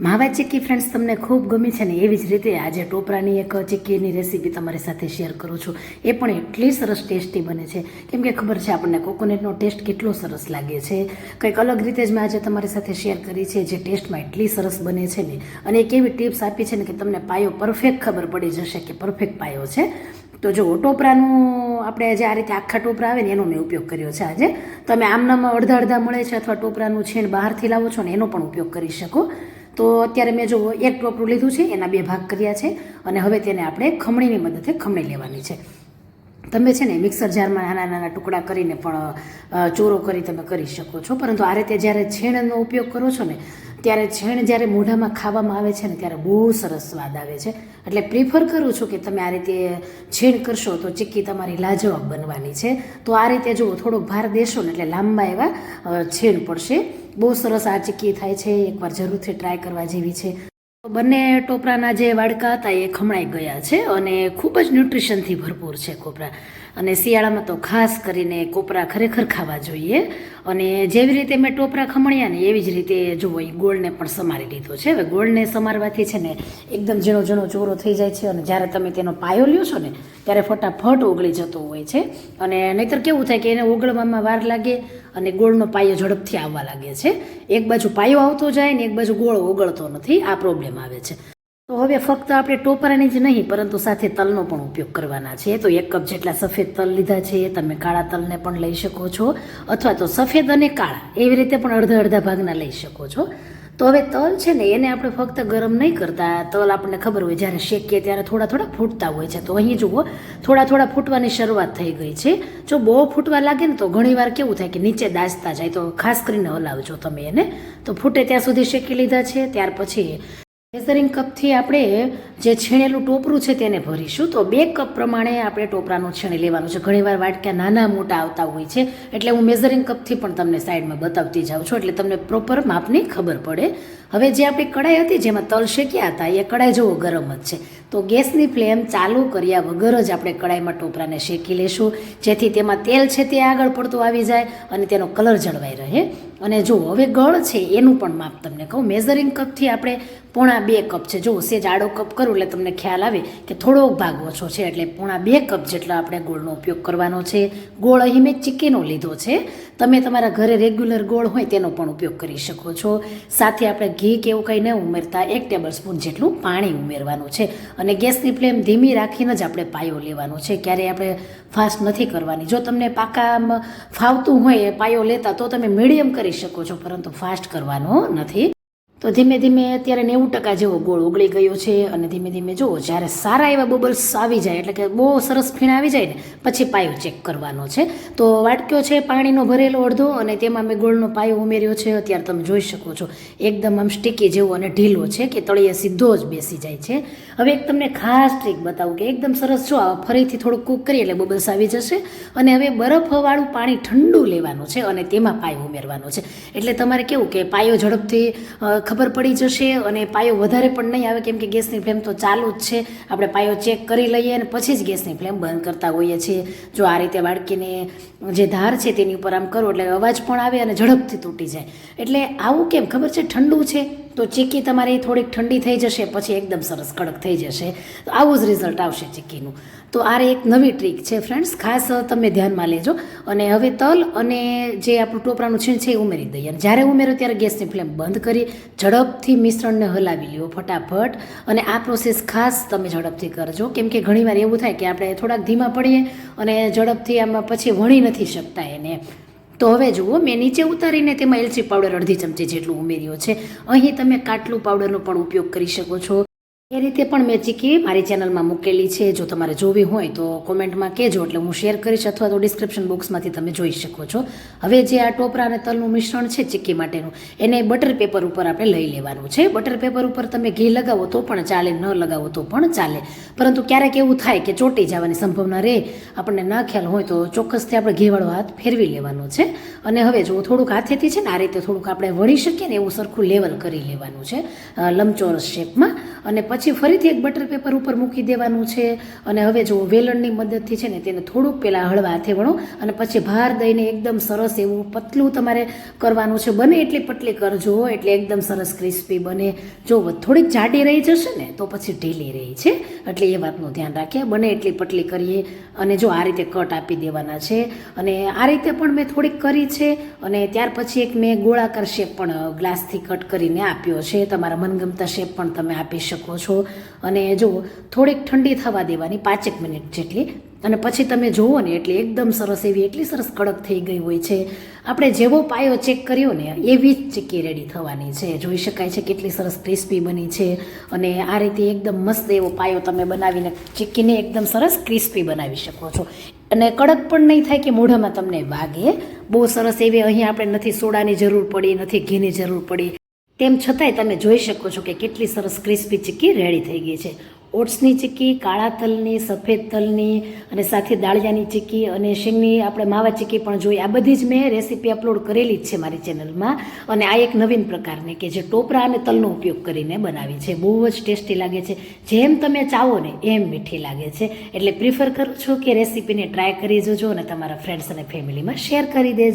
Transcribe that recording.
માવા ચીક્કી ફ્રેન્ડ્સ તમને ખૂબ ગમી છે ને એવી જ રીતે આજે ટોપરાની એક ચીક્કીની રેસીપી તમારી સાથે શેર કરું છું. એ પણ એટલી સરસ ટેસ્ટી બને છે. કેમ કે ખબર છે આપણને કોકોનટનો ટેસ્ટ કેટલો સરસ લાગે છે. કંઈક અલગ રીતે જ મેં આજે તમારી સાથે શેર કરી છે જે ટેસ્ટમાં એટલી સરસ બને છે ને. અને એક એવી ટિપ્સ આપી છે ને કે તમને પાયો પરફેક્ટ ખબર પડી જશે કે પરફેક્ટ પાયો છે. તો જો ટોપરાનું આપણે જે આ રીતે આખા ટોપરા આવે ને એનો મેં ઉપયોગ કર્યો છે આજે. તમે આમનામાં અડધા અડધા મળે છે અથવા ટોપરાનું છીણ બહારથી લાવો છો ને એનો પણ ઉપયોગ કરી શકો. તો અત્યારે મેં જો એક ટોપરું લીધું છે, એના બે ભાગ કર્યા છે અને હવે તેને આપણે ખમણીની મદદથી ખમણી લેવાની છે. તમે છે ને મિક્સર જારમાં નાના નાના ટુકડા કરીને પણ ચોરો કરી તમે કરી શકો છો. પરંતુ આ રીતે જ્યારે છેણનો ઉપયોગ કરો છો ને ત્યારે છેણ જ્યારે મોઢામાં ખાવામાં આવે છે ને ત્યારે બહુ સરસ સ્વાદ આવે છે. એટલે પ્રિફર કરું છું કે તમે આ રીતે છેણ કરશો તો ચીક્કી તમારી લાજવાબ બનવાની છે. તો આ રીતે જુઓ, થોડોક ભાર દેશો ને એટલે લાંબા એવા છેણ પડશે. બહુ સરસ આ ચીક્કી થાય છે, એકવાર જરૂરથી ટ્રાય કરવા જેવી છે. બંને ટોપરાના જે વાડકા હતા એ ખમણાઈ ગયા છે અને ખૂબ જ ન્યુટ્રિશનથી ભરપૂર છે કોપરા. અને શિયાળામાં તો ખાસ કરીને કોપરા ખરેખર ખાવા જોઈએ. અને જેવી રીતે મેં ટોપરા ખમણ્યા ને એવી જ રીતે જુઓ એ ગોળને પણ સમારી લીધો છે. હવે ગોળને સમારવાથી છે ને એકદમ ઝીણો ઝીણો ચોરો થઈ જાય છે અને જ્યારે તમે તેનો પાયો લ્યો છો ને ત્યારે ફટાફટ ઓગળી જતો હોય છે. અને નહીતર કેવું થાય કે એને ઓગળવામાં વાર લાગે અને ગોળનો પાયો ઝડપથી આવવા લાગે છે. એક બાજુ પાયો આવતો જાય ને એક બાજુ ગોળ ઓગળતો નથી. આ પ્રોબ્લેમ આવે છે. તો હવે ફક્ત આપણે ટોપરાની જ નહીં, પરંતુ સાથે તલનો પણ ઉપયોગ કરવાના છે. તો એક કપ જેટલા સફેદ તલ લીધા છે, તમે કાળા તલને પણ લઈ શકો છો. અથવા તો સફેદ અને કાળા, એવી રીતે પણ અડધા અડધા ભાગના લઈ શકો છો. તો હવે તલ છે ને, એને આપણે ફક્ત ગરમ નહીં કરતા. તલ આપણને ખબર હોય, જ્યારે શેકીએ ત્યારે થોડા થોડા ફૂટતા હોય છે. તો અહીં જુઓ, થોડા થોડા ફૂટવાની શરૂઆત થઈ ગઈ છે. જો બહુ ફૂટવા લાગે ને, તો ઘણીવાર કેવું થાય કે નીચે દાસતા જાય. તો ખાસ કરીને હલાવજો તમે એને. તો ફૂટે ત્યાં સુધી શેકી લીધા છે. ત્યાર પછી મેઝરિંગ કપથી આપણે જે છીણેલું ટોપરું છે તેને ભરીશું. તો બે કપ પ્રમાણે આપણે ટોપરાનું છીણી લેવાનું છે. ઘણીવાર વાટક્યા નાના મોટા આવતા હોય છે. એટલે હું મેઝરિંગ કપથી પણ તમને સાઈડમાં બતાવતી જાઉં છું. એટલે તમને પ્રોપર માપની ખબર પડે. હવે જે આપણી કડાઈ હતી, જેમાં તલ શેક્યા હતા, એ કડાઈ જેવો ગરમ જ છે. તો ગેસની ફ્લેમ ચાલુ કર્યા વગર જ આપણે કડાઈમાં ટોપરાને શેકી લેશું. જેથી તેમાં તેલ છે તે આગળ પડતું આવી જાય અને તેનો કલર જળવાઈ રહે. અને જો હવે ગળ છે એનું પણ માપ તમને કહું. મેઝરિંગ કપથી આપણે પોણા બે કપ છે. જો સેજ આડો કપ કરું એટલે તમને ખ્યાલ આવે કે થોડોક ભાગ ઓછો છે. એટલે પોણા બે કપ જેટલો આપણે ગોળનો ઉપયોગ કરવાનો છે. ગોળ અહીં મેં ચીકીનો લીધો છે. તમે તમારા ઘરે રેગ્યુલર ગોળ હોય તેનો પણ ઉપયોગ કરી શકો છો. સાથે આપણે ઘી કે એવું કંઈ ન ઉમેરતા એક ટેબલ સ્પૂન જેટલું પાણી ઉમેરવાનું છે. અને ગેસની ફ્લેમ ધીમી રાખીને જ આપણે પાયો લેવાનો છે. ક્યારેય આપણે ફાસ્ટ નથી કરવાની. જો તમને પાકામાં ફાવતું હોય પાયો લેતા, તો તમે મીડિયમ કરી શકો છો, પરંતુ ફાસ્ટ કરવાનો નથી. તો ધીમે ધીમે અત્યારે નેવું ટકા જેવો ગોળ ઓગળી ગયો છે અને ધીમે ધીમે જુઓ, જ્યારે સારા એવા બબલ્સ આવી જાય, એટલે કે બહુ સરસ ફીણ આવી જાય ને, પછી પાયો ચેક કરવાનો છે. તો વાટક્યો છે પાણીનો ભરેલો અડધો અને તેમાં મેં ગોળનો પાયો ઉમેર્યો છે, અત્યારે તમે જોઈ શકો છો. એકદમ આમ સ્ટીકી જેવો અને ઢીલો છે કે તળિયે સીધો જ બેસી જાય છે. હવે એક તમને ખાસ ટ્રીક બતાવું કે એકદમ સરસ જો ફરીથી થોડુંક કૂક કરીએ એટલે બબલ્સ આવી જશે. અને હવે બરફવાળું પાણી ઠંડુ લેવાનું છે અને તેમાં પાયો ઉમેરવાનો છે. એટલે તમારે કેવું કે પાયો ઝડપથી ખબર પડી જશે અને પાયો વધારે પણ નહીં આવે, કેમ કે ગેસની ફ્લેમ તો ચાલુ જ છે. આપણે પાયો ચેક કરી લઈએ અને પછી જ ગેસની ફ્લેમ બંધ કરતા હોઈએ છીએ. જો આ રીતે બાળકીને જે ધાર છે તેની ઉપર આમ કરો એટલે અવાજ પણ આવે અને ઝડપથી તૂટી જાય. એટલે આવું કેમ? ખબર છે ઠંડુ છે? તો ચીક્કી તમારી થોડીક ઠંડી થઈ જશે, પછી એકદમ સરસ કડક થઈ જશે. તો આવું જ રિઝલ્ટ આવશે ચીક્કીનું. તો આ એક નવી ટ્રીક છે ફ્રેન્ડ્સ ખાસ તમે ધ્યાનમાં લેજો. અને હવે તલ અને જે આપણું ટોપરાનું છીણ છે એ ઉમેરી દઈએ. અને જ્યારે ઉમેરો ત્યારે ગેસની ફ્લેમ બંધ કરી ઝડપથી મિશ્રણને હલાવી લ્યો ફટાફટ. અને આ પ્રોસેસ ખાસ તમે ઝડપથી કરજો. કેમ કે ઘણીવાર એવું થાય કે આપણે થોડાક ધીમા પડીએ અને ઝડપથી આમાં પછી વણી નથી શકતા એને. તો હવે જુઓ, મેં નીચે ઉતારીને તેમાં એલચી પાવડર અડધી ચમચી જેટલું ઉમેર્યો છે. અહીં તમે કાટલું પાવડરનો પણ ઉપયોગ કરી શકો છો. એ રીતે પણ મેં ચીકી મારી ચેનલમાં મૂકેલી છે. જો તમારે જોવી હોય તો કોમેન્ટમાં કહેજો, એટલે હું શેર કરીશ અથવા તો ડિસ્ક્રિપ્શન બોક્સમાંથી તમે જોઈ શકો છો. હવે જે આ ટોપરા અને તલનું મિશ્રણ છે ચીકી માટેનું, એને બટર પેપર ઉપર આપણે લઈ લેવાનું છે. બટર પેપર ઉપર તમે ઘી લગાવો તો પણ ચાલે, ન લગાવો તો પણ ચાલે. પરંતુ ક્યારેક એવું થાય કે ચોટી જવાની સંભાવના રહે. આપણને ના ખ્યાલ હોય તો ચોક્કસથી આપણે ઘીવાળો હાથ ફેરવી લેવાનો છે. અને હવે જો થોડુંક હાથેથી છે ને, આ રીતે થોડુંક આપણે વળી શકીએ ને એવું સરખું લેવલ કરી લેવાનું છે લંબચોરસ શેપમાં અને પછી પછી ફરીથી એક બટર પેપર ઉપર મૂકી દેવાનું છે. અને હવે જો વેલણની મદદથી છે ને તેને થોડુંક પહેલાં હળવા હાથે વણો અને પછી ભાર દઈને એકદમ સરસ એવું પતલું તમારે કરવાનું છે. બને એટલી પતલી કરજો એટલે એકદમ સરસ ક્રિસ્પી બને. જો થોડીક જાડી રહી જશે ને, તો પછી ઢીલી રહી છે. એટલે એ વાતનું ધ્યાન રાખીએ. બને એટલી પટલી કરીએ અને જો આ રીતે કટ આપી દેવાના છે. અને આ રીતે પણ મેં થોડીક કરી છે. અને ત્યાર પછી એક મેં ગોળાકાર શેપ પણ ગ્લાસથી કટ કરીને આપ્યો છે. તમારા મનગમતા શેપ પણ તમે આપી શકો છો. અને જો થોડીક ઠંડી થવા દેવાની પાંચેક મિનિટ જેટલી, અને પછી તમે જુઓ ને એટલે એકદમ સરસ એવી એટલી સરસ કડક થઈ ગઈ હોય છે. આપણે જેવો પાયો ચેક કર્યો ને, એવી જ ચીક્કી રેડી થવાની છે. જોઈ શકાય છે કેટલી સરસ ક્રિસ્પી બની છે અને આ રીતે એકદમ મસ્ત એવો પાયો તમે બનાવીને ચીક્કીને એકદમ સરસ ક્રિસ્પી બનાવી શકો છો. અને કડક પણ નહીં થાય કે મોઢામાં તમને વાગે. બહુ સરસ એવી અહીં આપણે નથી સોડાની જરૂર પડી, નથી ઘીની જરૂર પડી. તેમ છતાંય તમે જોઈ શકો છો કે કેટલી સરસ ક્રિસ્પી ચીક્કી રેડી થઈ ગઈ છે. ઓટ્સની ચીક્કી, કાળા તલની, સફેદ તલની અને સાથે દાળિયાની ચીક્કી અને શીંગની આપણે માવા ચીક્કી પણ જોઈ. આ બધી જ મેં રેસીપી અપલોડ કરેલી જ છે મારી ચેનલમાં અને આ એક નવીન પ્રકારની કે જે ટોપરા અને તલનો ઉપયોગ કરીને બનાવી છે. બહુ જ ટેસ્ટી લાગે છે. જેમ તમે ચાવો ને એમ મીઠી લાગે છે. એટલે પ્રિફર કરું છું કે રેસીપીને ટ્રાય કરી જોજો અને તમારા ફ્રેન્ડ્સ અને ફેમિલીમાં શેર કરી દેજો.